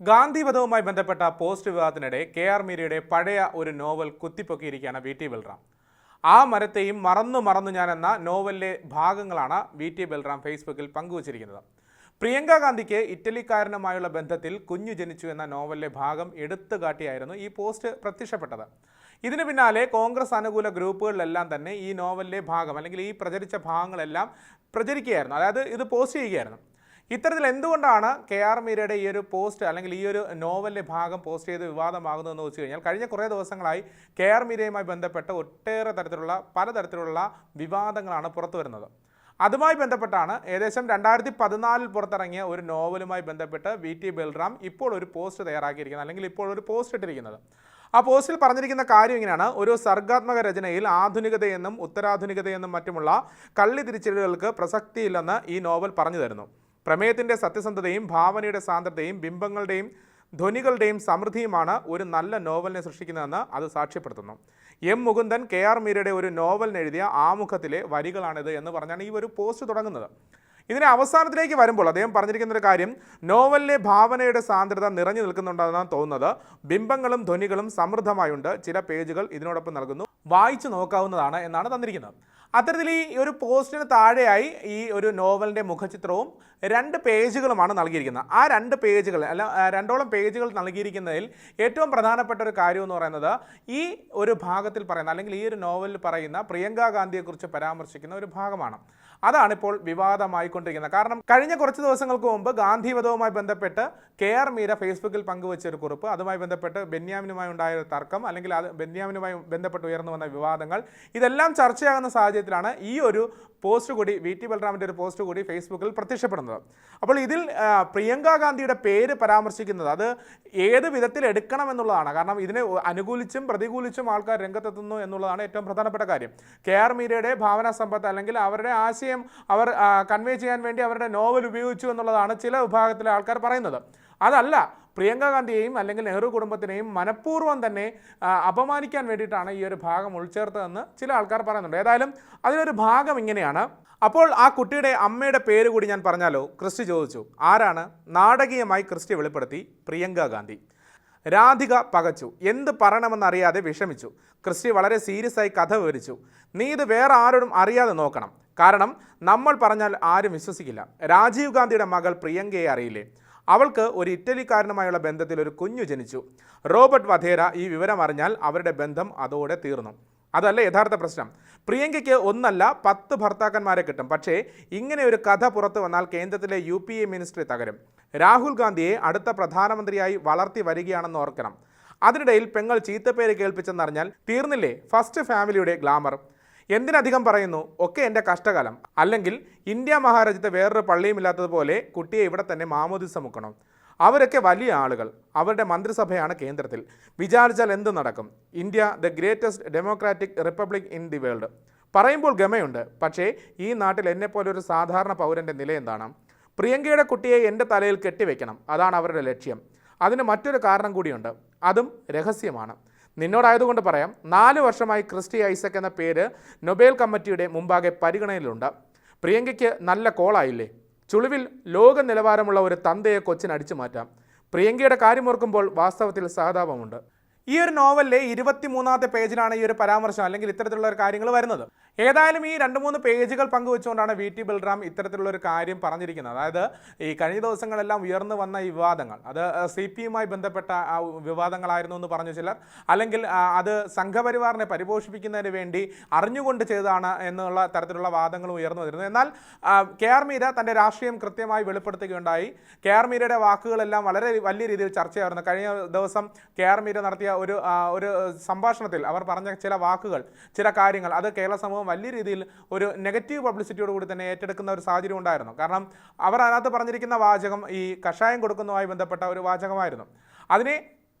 ഗാന്ധിവധവുമായി ബന്ധപ്പെട്ട post വിവാദത്തിനിടെ K R മീരയുടെ പഴയ ഒരു നോവൽ കുത്തിപ്പൊക്കിയിരിക്കുകയാണ് വി ടി ബൽറാം. ആ മരത്തെയും മറന്നു മറന്നു ഞാൻ എന്ന നോവലിലെ ഭാഗങ്ങളാണ് വി ടി ബൽറാം ഫേസ്ബുക്കിൽ പങ്കുവച്ചിരിക്കുന്നത്. പ്രിയങ്ക ഗാന്ധിക്ക് ഇറ്റലിക്കാരനുമായുള്ള ബന്ധത്തിൽ കുഞ്ഞു ജനിച്ചു എന്ന നോവലിലെ ഭാഗം എടുത്തു കാട്ടിയായിരുന്നു ഈ പോസ്റ്റ് പ്രത്യക്ഷപ്പെട്ടത്. ഇതിന് പിന്നാലെ കോൺഗ്രസ് അനുകൂല ഗ്രൂപ്പുകളിലെല്ലാം തന്നെ ഈ നോവലിലെ ഭാഗം അല്ലെങ്കിൽ ഈ പ്രചരിച്ച ഭാഗങ്ങളെല്ലാം പ്രചരിക്കുകയായിരുന്നു. അതായത് ഇത് പോസ്റ്റ് ചെയ്യുകയായിരുന്നു. ഇത്തരത്തിൽ എന്തുകൊണ്ടാണ് കെ ആർ മീരയുടെ ഈ ഒരു പോസ്റ്റ് അല്ലെങ്കിൽ ഈ ഒരു നോവലിന്റെ ഭാഗം പോസ്റ്റ് ചെയ്ത് വിവാദമാകുന്നതെന്ന് വെച്ച് കഴിഞ്ഞാൽ കഴിഞ്ഞ കുറേ ദിവസങ്ങളായി കെ ആർ മീരയുമായി ബന്ധപ്പെട്ട് ഒട്ടേറെ തരത്തിലുള്ള പലതരത്തിലുള്ള വിവാദങ്ങളാണ് പുറത്തു വരുന്നത്. അതുമായി ബന്ധപ്പെട്ടാണ് ഏകദേശം രണ്ടായിരത്തി പതിനാലിൽ പുറത്തിറങ്ങിയ ഒരു നോവലുമായി ബന്ധപ്പെട്ട് വി ടി ബൽറാം ഇപ്പോൾ ഒരു പോസ്റ്റ് തയ്യാറാക്കിയിരിക്കുന്നത് അല്ലെങ്കിൽ ഇപ്പോൾ ഒരു പോസ്റ്റ് ഇട്ടിരിക്കുന്നത്. ആ പോസ്റ്റിൽ പറഞ്ഞിരിക്കുന്ന കാര്യം ഇങ്ങനെയാണ്. ഒരു സർഗാത്മക രചനയിൽ ആധുനികതയെന്നും ഉത്തരാധുനികതയെന്നും മറ്റുമുള്ള കള്ളി തിരിച്ചറിവുകൾക്ക് പ്രസക്തിയില്ലെന്ന് ഈ നോവൽ പറഞ്ഞു തരുന്നു. പ്രമേയത്തിന്റെ സത്യസന്ധതയും ഭാവനയുടെ സാന്ദ്രതയും ബിംബങ്ങളുടെയും ധ്വനികളുടെയും സമൃദ്ധിയുമാണ് ഒരു നല്ല നോവലിനെ സൃഷ്ടിക്കുന്നതെന്ന് അത് സാക്ഷ്യപ്പെടുത്തുന്നു. എം മുകുന്ദൻ കെ ആർ മീരയുടെ ഒരു നോവലിന് എഴുതിയ ആമുഖത്തിലെ വരികളാണിത് എന്ന് പറഞ്ഞാണ് ഈ ഒരു പോസ്റ്റ് തുടങ്ങുന്നത്. ഇതിനെ അവസാനത്തിലേക്ക് വരുമ്പോൾ അദ്ദേഹം പറഞ്ഞിരിക്കുന്ന ഒരു കാര്യം നോവലിലെ ഭാവനയുടെ സാന്ദ്രത നിറഞ്ഞു നിൽക്കുന്നുണ്ടെന്നാണ് തോന്നുന്നത്. ബിംബങ്ങളും ധ്വനികളും സമൃദ്ധമായുണ്ട്. ചില പേജുകൾ ഇതിനോടൊപ്പം നൽകുന്നു. വായിച്ചു നോക്കാവുന്നതാണ് എന്നാണ് തന്നിരിക്കുന്നത്. അത്തരത്തിൽ ഈ ഒരു പോസ്റ്റിന് താഴെയായി ഈ ഒരു നോവലിന്റെ മുഖചിത്രവും രണ്ട് പേജുകളുമാണ് നൽകിയിരിക്കുന്നത്. ആ രണ്ട് പേജുകൾ അല്ല രണ്ടോളം പേജുകൾ നൽകിയിരിക്കുന്നതിൽ ഏറ്റവും പ്രധാനപ്പെട്ട ഒരു കാര്യം എന്ന് പറയുന്നത് ഈ ഒരു ഭാഗത്തിൽ പറയുന്ന അല്ലെങ്കിൽ ഈ ഒരു നോവലിൽ പറയുന്ന പ്രിയങ്ക ഗാന്ധിയെക്കുറിച്ച് പരാമർശിക്കുന്ന ഒരു ഭാഗമാണ്. അതാണ് ഇപ്പോൾ വിവാദമായിക്കൊണ്ടിരിക്കുന്നത്. കാരണം കഴിഞ്ഞ കുറച്ച് ദിവസങ്ങൾക്ക് മുമ്പ് ഗാന്ധിവധവുമായി ബന്ധപ്പെട്ട് കെ ആർ മീര ഫേസ്ബുക്കിൽ പങ്കുവച്ച ഒരു കുറിപ്പ്. അതുമായി ബന്ധപ്പെട്ട് ബെന്യാമിനുമായി ഉണ്ടായ ഒരു തർക്കം അല്ലെങ്കിൽ അത് ബെന്യാമിനുമായി ബന്ധപ്പെട്ട് ഉയർന്നു വന്ന വിവാദങ്ങൾ. ഇതെല്ലാം ചർച്ചയാകുന്ന സാഹചര്യത്തിലാണ് ഈ ഒരു പോസ്റ്റ് കൂടി വി ടി ബൽറാമിന്റെ ഒരു പോസ്റ്റ് കൂടി ഫേസ്ബുക്കിൽ പ്രത്യക്ഷപ്പെടുന്നത്. അപ്പോൾ ഇതിൽ പ്രിയങ്ക ഗാന്ധിയുടെ പേര് പരാമർശിക്കുന്നത് അത് ഏത് വിധത്തിൽ എടുക്കണം എന്നുള്ളതാണ്. കാരണം ഇതിനെ അനുകൂലിച്ചും പ്രതികൂലിച്ചും ആൾക്കാർ രംഗത്തെത്തുന്നു എന്നുള്ളതാണ് ഏറ്റവും പ്രധാനപ്പെട്ട കാര്യം. കെ ആർ മീരയുടെ ഭാവന സമ്പത്ത് അല്ലെങ്കിൽ അവരുടെ ആശയം അവർ കൺവേ ചെയ്യാൻ വേണ്ടി അവരുടെ നോവൽ ഉപയോഗിച്ചു എന്നുള്ളതാണ് ചില വിഭാഗത്തിലെ ആൾക്കാർ പറയുന്നത്. അതല്ല പ്രിയങ്ക ഗാന്ധിയെയും അല്ലെങ്കിൽ നെഹ്റു കുടുംബത്തിനെയും മനഃപൂർവം തന്നെ അപമാനിക്കാൻ വേണ്ടിയിട്ടാണ് ഈ ഒരു ഭാഗം ഉൾച്ചേർത്തതെന്ന് ചില ആൾക്കാർ പറയുന്നുണ്ട്. ഏതായാലും അതിലൊരു ഭാഗം ഇങ്ങനെയാണ്. അപ്പോൾ ആ കുട്ടിയുടെ അമ്മയുടെ പേര് കൂടി ഞാൻ പറഞ്ഞാലോ? ക്രിസ്റ്റി ചോദിച്ചു. ആരാണ്? നാടകീയമായി ക്രിസ്റ്റി വെളിപ്പെടുത്തി. പ്രിയങ്ക ഗാന്ധി. രാധിക പകച്ചു. എന്ത് പറയണമെന്നറിയാതെ വിഷമിച്ചു. ക്രിസ്റ്റി വളരെ സീരിയസ് ആയി കഥ വിവരിച്ചു. നീ ഇത് വേറെ ആരോടും അറിയാതെ നോക്കണം. കാരണം നമ്മൾ പറഞ്ഞാൽ ആരും വിശ്വസിക്കില്ല. രാജീവ് ഗാന്ധിയുടെ മകൾ പ്രിയങ്കയെ അറിയില്ലേ? അവൾക്ക് ഒരു ഇറ്റലിക്കാരനുമായുള്ള ബന്ധത്തിൽ ഒരു കുഞ്ഞു ജനിച്ചു. റോബർട്ട് വധേര ഈ വിവരം അറിഞ്ഞാൽ അവരുടെ ബന്ധം അതോടെ തീർന്നു. അതല്ല യഥാർത്ഥ പ്രശ്നം. പ്രിയങ്കയ്ക്ക് ഒന്നല്ല പത്ത് ഭർത്താക്കന്മാരെ കിട്ടും. പക്ഷേ ഇങ്ങനെ ഒരു കഥ പുറത്തു വന്നാൽ കേന്ദ്രത്തിലെ യു പി എ മിനിസ്ട്രി തകരും. രാഹുൽ ഗാന്ധിയെ അടുത്ത പ്രധാനമന്ത്രിയായി വളർത്തി വരികയാണെന്ന് ഓർക്കണം. അതിനിടയിൽ പെങ്ങൾ ചീത്തപ്പേര് കേൾപ്പിച്ചെന്നറിഞ്ഞാൽ തീർന്നില്ലേ? ഫസ്റ്റ് ഫാമിലിയുടെ ഗ്ലാമർ. എന്തിനധികം പറയുന്നു? ഒക്കെ എന്റെ കഷ്ടകാലം. അല്ലെങ്കിൽ ഇന്ത്യ മഹാരാജ്യത്തെ വേറൊരു പള്ളിയുമില്ലാത്തതുപോലെ കുട്ടിയെ ഇവിടെ തന്നെ മാമോദിസ മുക്കണം. അവരൊക്കെ വലിയ ആളുകൾ. അവരുടെ മന്ത്രിസഭയാണ് കേന്ദ്രത്തിൽ. വിചാരിച്ചാൽ എന്ത് നടക്കും? India the greatest democratic republic in the world പറയുമ്പോൾ ഗമയുണ്ട്. പക്ഷേ ഈ നാട്ടിൽ എന്നെപ്പോലെ ഒരു സാധാരണ പൗരന്റെ നില എന്താണ്? പ്രിയങ്കയുടെ കുട്ടിയെ എന്റെ തലയിൽ കെട്ടിവെക്കണം. അതാണ് അവരുടെ ലക്ഷ്യം. അതിന് മറ്റൊരു കാരണം കൂടിയുണ്ട്. അതും രഹസ്യമാണ്. നിന്നോടായതുകൊണ്ട് പറയാം നാല് വർഷമായി ക്രിസ്റ്റി ഐസക് എന്ന പേര് നൊബേൽ കമ്മിറ്റിയുടെ മുമ്പാകെ പരിഗണനയിലുണ്ട്. പ്രിയങ്കയ്ക്ക് നല്ല കോളായില്ലേ? ചുളിവിൽ ലോക നിലവാരമുള്ള ഒരു തന്തയെ കൊച്ചിന് അടിച്ചു മാറ്റാം. പ്രിയങ്കയുടെ കാര്യമോർക്കുമ്പോൾ വാസ്തവത്തിൽ സഹതാപമുണ്ട്. ഈ ഒരു നോവലിലെ ഇരുപത്തിമൂന്നാമത്തെ പേജിലാണ് ഈ ഒരു പരാമർശം അല്ലെങ്കിൽ ഇത്തരത്തിലുള്ള ഒരു കാര്യങ്ങൾ വരുന്നത്. ഏതായാലും ഈ രണ്ട് മൂന്ന് പേജുകൾ പങ്കുവെച്ചുകൊണ്ടാണ് വി ടി ബൽറാം ഇത്തരത്തിലുള്ള ഒരു കാര്യം പറഞ്ഞിരിക്കുന്നത്. അതായത് ഈ കഴിഞ്ഞ ദിവസങ്ങളെല്ലാം ഉയർന്നു വന്ന ഈ വിവാദങ്ങൾ. അത് സി പി യുമായി ബന്ധപ്പെട്ട ആ വിവാദങ്ങളായിരുന്നു എന്ന് പറഞ്ഞു ചിലർ. അല്ലെങ്കിൽ അത് സംഘപരിവാറിനെ പരിപോഷിപ്പിക്കുന്നതിന് വേണ്ടി അറിഞ്ഞുകൊണ്ട് ചെയ്തതാണ് എന്നുള്ള തരത്തിലുള്ള വാദങ്ങൾ ഉയർന്നു വരുന്നു എന്നാൽ കെ ആർ മീര തന്റെ രാഷ്ട്രീയം കൃത്യമായി വെളിപ്പെടുത്തുകയുണ്ടായി. കെ ആർ മീരയുടെ വാക്കുകളെല്ലാം വളരെ വലിയ രീതിയിൽ ചർച്ചയായിരുന്നു. കഴിഞ്ഞ ദിവസം കെ ആർ മീര നടത്തിയ ഒരു ഒരു സംഭാഷണത്തിൽ അവർ പറഞ്ഞ ചില വാക്കുകൾ ചില കാര്യങ്ങൾ അത് കേരള സമൂഹം വലിയ രീതിയിൽ ഒരു നെഗറ്റീവ് പബ്ലിസിറ്റിയോട് കൂടി തന്നെ ഏറ്റെടുക്കുന്ന ഒരു സാഹചര്യം ഉണ്ടായിരുന്നു. കാരണം അവർ അതിനകത്ത് പറഞ്ഞിരിക്കുന്ന വാചകം ഈ കഷായം കൊടുക്കുന്നതുമായി ബന്ധപ്പെട്ട ഒരു വാചകമായിരുന്നു. അതിനെ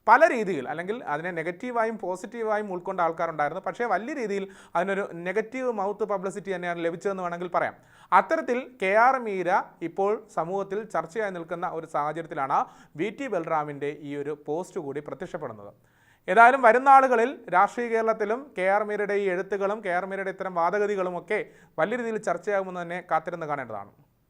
പല രീതിയിൽ അല്ലെങ്കിൽ അതിനെ നെഗറ്റീവായും പോസിറ്റീവായും ഉൾക്കൊണ്ട ആൾക്കാരുണ്ടായിരുന്നു. പക്ഷേ വലിയ രീതിയിൽ അതിനൊരു നെഗറ്റീവ് മൗത്ത് പബ്ലിസിറ്റി തന്നെയാണ് ലഭിച്ചതെന്ന് വേണമെങ്കിൽ പറയാം. അത്തരത്തിൽ കെ ആർ മീര ഇപ്പോൾ സമൂഹത്തിൽ ചർച്ചയായി നിൽക്കുന്ന ഒരു സാഹചര്യത്തിലാണ് വി ടി ബൽറാമിന്റെ ഈ ഒരു പോസ്റ്റ് കൂടി പ്രത്യക്ഷപ്പെടുന്നത്. ഏതായാലും വരുന്ന ആളുകളിൽ രാഷ്ട്രീയ കേരളത്തിലും കെ ആർ മീരയുടെ ഈ എഴുത്തുകളും കെ ആർ മീരയുടെ ഇത്തരം വാദഗതികളും ഒക്കെ വലിയ രീതിയിൽ ചർച്ചയാകുമെന്ന് തന്നെ കാത്തിരുന്ന് കാണേണ്ടതാണ്.